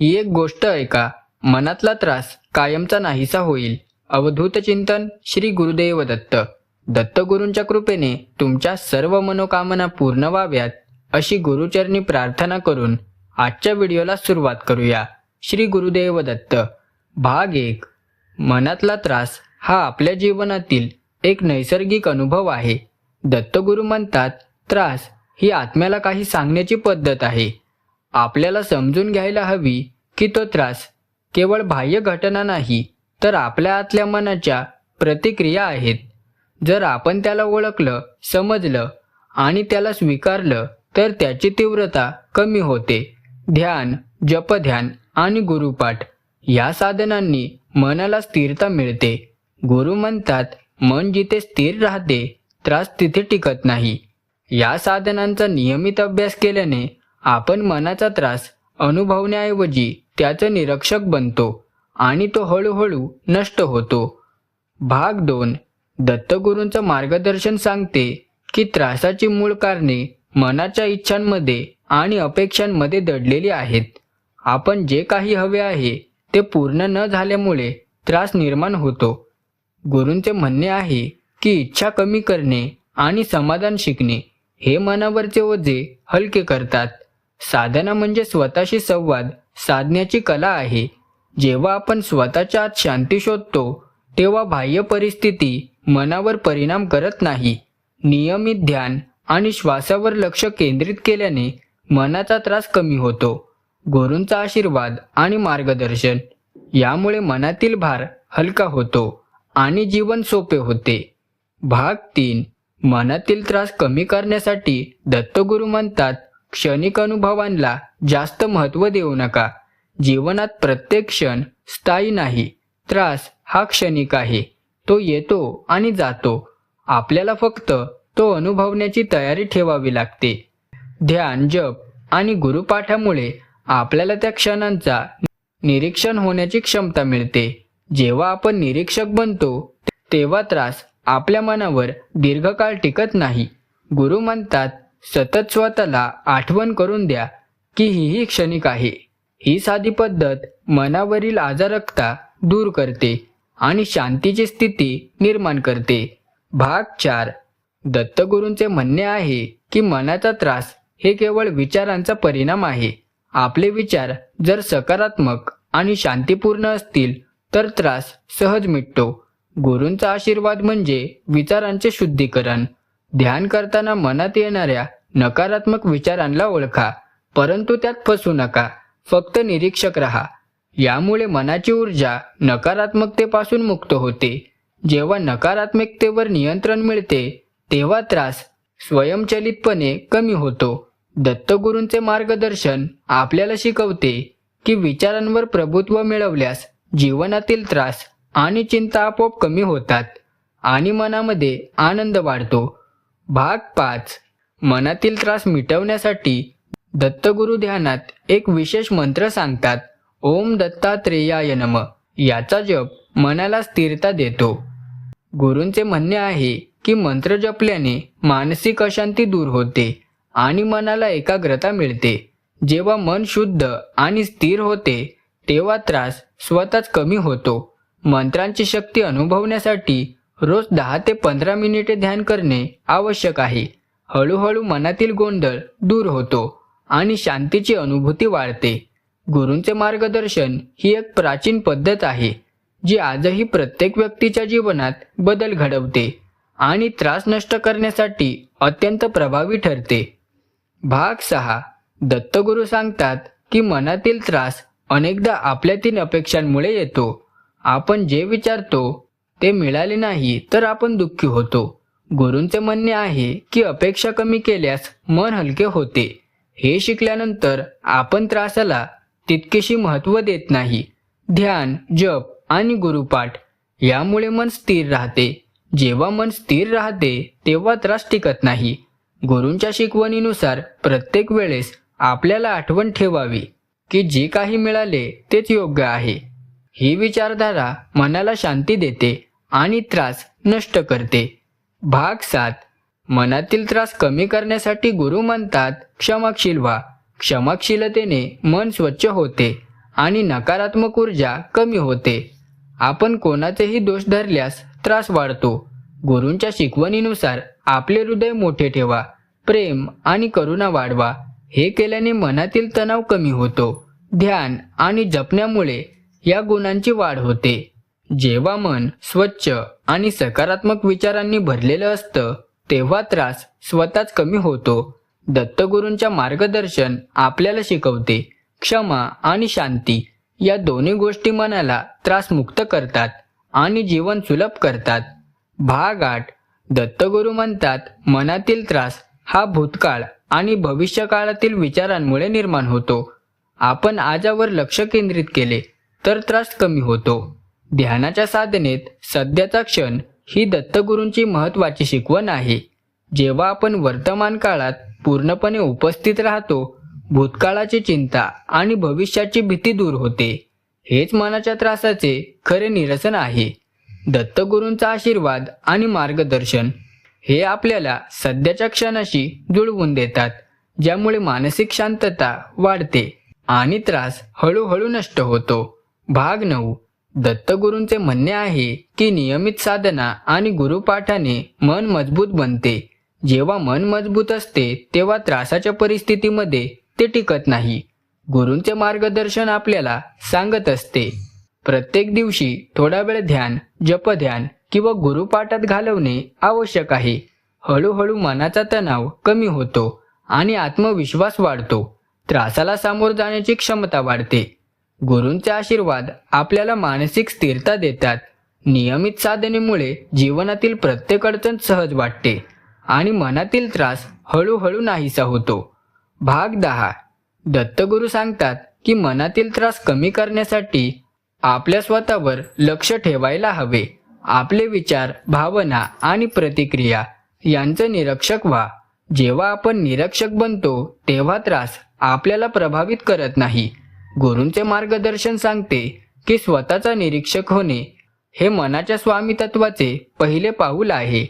ही एक गोष्ट ऐका. मनातला त्रास कायमचा नाहीसा होईल. अवधूत चिंतन श्री गुरुदेव दत्त. दत्तगुरूंच्या कृपेने तुमच्या सर्व मनोकामना पूर्ण व्हाव्यात अशी गुरुचरणी प्रार्थना करून आजच्या व्हिडिओला सुरुवात करूया. श्री गुरुदेव दत्त. भाग एक. मनातला त्रास हा आपल्या जीवनातील एक नैसर्गिक अनुभव आहे. दत्तगुरू म्हणतात त्रास ही आत्म्याला काही सांगण्याची पद्धत आहे. आपल्याला समजून घ्यायला हवी की तो त्रास केवळ बाह्य घटना नाही तर आपल्या आतल्या मनाच्या प्रतिक्रिया आहेत. जर आपण त्याला ओळखलं समजलं आणि त्याला स्वीकारलं तर त्याची तीव्रता कमी होते. ध्यान जपध्यान आणि गुरुपाठ या साधनांनी मनाला स्थिरता मिळते. गुरु म्हणतात मन जिथे स्थिर राहते त्रास तिथे टिकत नाही. या साधनांचा नियमित अभ्यास केल्याने आपण मनाचा त्रास अनुभवण्याऐवजी त्याचं निरीक्षक बनतो आणि तो हळूहळू नष्ट होतो. भाग दोन. दत्तगुरूंचं मार्गदर्शन सांगते की त्रासाची मूळ कारणे मनाच्या इच्छांमध्ये आणि अपेक्षांमध्ये दडलेली आहेत. आपण जे काही हवे आहे ते पूर्ण न झाल्यामुळे त्रास निर्माण होतो. गुरूंचे म्हणणे आहे की इच्छा कमी करणे आणि समाधान शिकणे हे मनावरचे ओझे हलके करतात. साधना म्हणजे स्वतःशी संवाद साधण्याची कला आहे. जेव्हा आपण स्वतःच्या आत शांती शोधतो तेव्हा बाह्य परिस्थिती मनावर परिणाम करत नाही. नियमित ध्यान आणि श्वासावर लक्ष केंद्रित केल्याने मनाचा त्रास कमी होतो. गुरूंचा आशीर्वाद आणि मार्गदर्शन यामुळे मनातील भार हलका होतो आणि जीवन सोपे होते. भाग तीन. मनातील त्रास कमी करण्यासाठी दत्तगुरू म्हणतात क्षणिक अनुभवांना जास्त महत्त्व देऊ नका. जीवनात प्रत्येक क्षण स्थायी नाही. त्रास हा क्षणिक आहे. तो येतो आणि जातो. आपल्याला फक्त तो अनुभवण्याची तयारी ठेवावी लागते. ध्यान जप आणि गुरुपाठामुळे आपल्याला त्या क्षणांचा निरीक्षण होण्याची क्षमता मिळते. जेव्हा आपण निरीक्षक बनतो तेव्हा त्रास आपल्या मनावर दीर्घकाळ टिकत नाही. गुरु म्हणतात सतत स्वतःला आठवण करून द्या की हीही क्षणिक आहे. ही साधी पद्धत मनावरील आजारकता दूर करते आणि शांतीची स्थिती निर्माण करते. भाग चार. दत्तगुरूंचे म्हणणे आहे की मनाचा त्रास हे केवळ विचारांचा परिणाम आहे. आपले विचार जर सकारात्मक आणि शांतीपूर्ण असतील तर त्रास सहज मिटतो. गुरूंचा आशीर्वाद म्हणजे विचारांचे शुद्धीकरण. ध्यान करताना मनात येणाऱ्या नकारात्मक विचारांना ओळखा परंतु त्यात फसू नका. फक्त निरीक्षक राहा. यामुळे मनाची ऊर्जा नकारात्मकतेपासून मुक्त होते. जेव्हा नकारात्मकतेवर नियंत्रण मिळते तेव्हा त्रास स्वयंचलितपणे कमी होतो. दत्तगुरूंचे मार्गदर्शन आपल्याला शिकवते की विचारांवर प्रभुत्व मिळवल्यास जीवनातील त्रास आणि चिंता आपोआप कमी होतात आणि मनामध्ये आनंद वाढतो. भाग पाच. मनातील त्रास मिटवण्यासाठी दत्तगुरु ध्यानात एक विशेष मंत्र सांगतात. ओम दत्तात्रेयाय नम. याचा जप मनाला स्थिरता देतो. गुरूंचे म्हणणे आहे की मंत्र जपल्याने मानसिक अशांती दूर होते आणि मनाला एकाग्रता मिळते. जेव्हा मन शुद्ध आणि स्थिर होते तेव्हा त्रास स्वतःच कमी होतो. मंत्रांची शक्ती अनुभवण्यासाठी रोज दहा ते पंधरा मिनिटे ध्यान करणे आवश्यक आहे. हळूहळू मनातील गोंधळ दूर होतो आणि शांतीची अनुभूती वाढते. गुरूंचे मार्गदर्शन ही एक प्राचीन पद्धत आहे जी आजही प्रत्येक व्यक्तीच्या जीवनात बदल घडवते आणि त्रास नष्ट करण्यासाठी अत्यंत प्रभावी ठरते. भाग सहा. दत्तगुरू सांगतात की मनातील त्रास अनेकदा आपल्यातील अपेक्षांमुळे येतो. आपण जे विचारतो ते मिळाले नाही तर आपण दुःखी होतो. गुरूंचे म्हणणे आहे की अपेक्षा कमी केल्यास मन हलके होते. हे शिकल्यानंतर आपण त्रासाला तितकेशी महत्त्व देत नाही. ध्यान जप आणि गुरुपाठ यामुळे मन स्थिर राहते. जेव्हा मन स्थिर राहते तेव्हा त्रास टिकत नाही. गुरूंच्या शिकवणीनुसार प्रत्येक वेळेस आपल्याला आठवण ठेवावी की जे काही मिळाले तेच योग्य आहे. ही विचारधारा मनाला शांती देते. आणि त्रास नष्ट करते. भाग सात. मनातील त्रास कमी करण्यासाठी गुरु म्हणतात क्षमाशील व्हा. क्षमाशीलतेने मन स्वच्छ होते आणि नकारात्मक ऊर्जा कमी होते. आपण कोणाचेही दोष धरल्यास त्रास वाढतो. गुरूंच्या शिकवणीनुसार आपले हृदय मोठे ठेवा. प्रेम आणि करुणा वाढवा. हे केल्याने मनातील तणाव कमी होतो. ध्यान आणि जपण्यामुळे या गुणांची वाढ होते. जेव्हा मन स्वच्छ आणि सकारात्मक विचारांनी भरलेलं असतं तेव्हा त्रास स्वतःच कमी होतो. दत्तगुरूंच्या मार्गदर्शन आपल्याला शिकवते. क्षमा आणि शांती या दोन्ही गोष्टी मनाला त्रासमुक्त करतात आणि जीवन सुलभ करतात. भाग आठ. दत्तगुरू म्हणतात मनातील त्रास हा भूतकाळ आणि भविष्यकाळातील विचारांमुळे निर्माण होतो. आपण आजावर लक्ष केंद्रित केले तर त्रास कमी होतो. ध्यानाच्या साधनेत सध्याचा क्षण ही दत्तगुरूंची महत्वाची शिकवण आहे. जेव्हा आपण वर्तमान काळात पूर्णपणे उपस्थित राहतो भूतकाळाची चिंता आणि भविष्याची भीती दूर होते. हेच मनाच्या त्रासाचे खरे निरसन आहे. दत्तगुरूंचा आशीर्वाद आणि मार्गदर्शन हे आपल्याला सध्याच्या क्षणाशी जुळवून देतात ज्यामुळे मानसिक शांतता वाढते आणि त्रास हळूहळू नष्ट होतो. भाग नऊ. दत्तगुरूंचे म्हणणे आहे की नियमित साधना आणि गुरुपाठाने मन मजबूत बनते. जेव्हा मन मजबूत असते तेव्हा त्रासाच्या परिस्थितीमध्ये ते टिकत नाही. गुरूंचे मार्गदर्शन आपल्याला सांगत असते. प्रत्येक दिवशी थोडा वेळ ध्यान जपध्यान किंवा गुरुपाठात घालवणे आवश्यक आहे. हळूहळू मनाचा तणाव कमी होतो आणि आत्मविश्वास वाढतो. त्रासाला सामोर जाण्याची क्षमता वाढते. गुरूंचे आशीर्वाद आपल्याला मानसिक स्थिरता देतात. नियमित साधनेमुळे जीवनातील प्रत्येक अडचण सहज वाटते आणि मनातील त्रास हळूहळू नाहीसा होतो. भाग दहा. दत्तगुरू सांगतात की मनातील त्रास कमी करण्यासाठी आपल्या स्वतःवर लक्ष ठेवायला हवे. आपले विचार भावना आणि प्रतिक्रिया यांचं निरीक्षक व्हा. जेव्हा आपण निरीक्षक बनतो तेव्हा त्रास आपल्याला प्रभावित करत नाही. गुरूंचे मार्गदर्शन सांगते की स्वतःचा निरीक्षक होणे हे मनाच्या स्वामीतत्वाचे पहिले पाऊल आहे.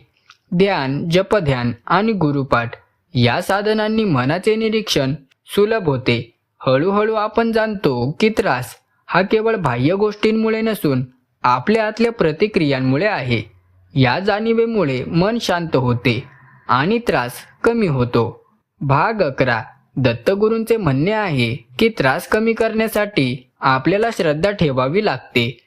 ध्यान जपध्यान आणि गुरुपाठ या साधनांनी मनाचे निरीक्षण सुलभ होते. हळूहळू आपण जाणतो की त्रास हा केवळ बाह्य गोष्टींमुळे नसून आपल्या आतल्या प्रतिक्रियांमुळे आहे. या जाणीवेमुळे मन शांत होते आणि त्रास कमी होतो. भाग अकरा. दत्तगुरूंचे म्हणणे आहे की त्रास कमी करण्यासाठी आपल्याला श्रद्धा ठेवावी लागते.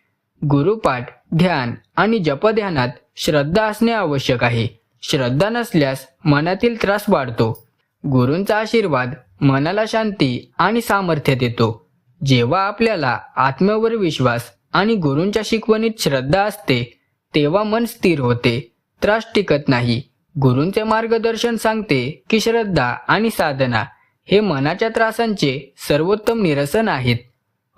गुरुपाठ ध्यान आणि जपध्यानात श्रद्धा असणे आवश्यक आहे. श्रद्धा नसल्यास मनातील त्रास वाढतो. गुरूंचा आशीर्वाद मनाला शांती आणि सामर्थ्य देतो. जेव्हा आपल्याला आत्म्यावर विश्वास आणि गुरूंच्या शिकवणीत श्रद्धा असते तेव्हा मन स्थिर होते. त्रास टिकत नाही. गुरूंचे मार्गदर्शन सांगते की श्रद्धा आणि साधना हे मनाच्या त्रासांचे सर्वोत्तम निरसन आहेत.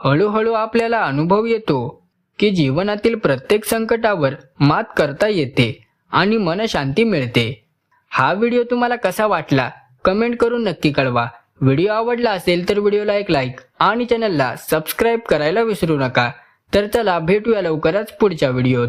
हळूहळू आपल्याला अनुभव येतो की जीवनातील प्रत्येक संकटावर मात करता येते आणि मनशांती मिळते. हा व्हिडिओ तुम्हाला कसा वाटला? कमेंट करून नक्की कळवा. व्हिडिओ आवडला असेल तर व्हिडिओला एक लाईक आणि चॅनलला सबस्क्राईब करायला विसरू नका. तर चला भेटूया लवकरच पुढच्या व्हिडिओत.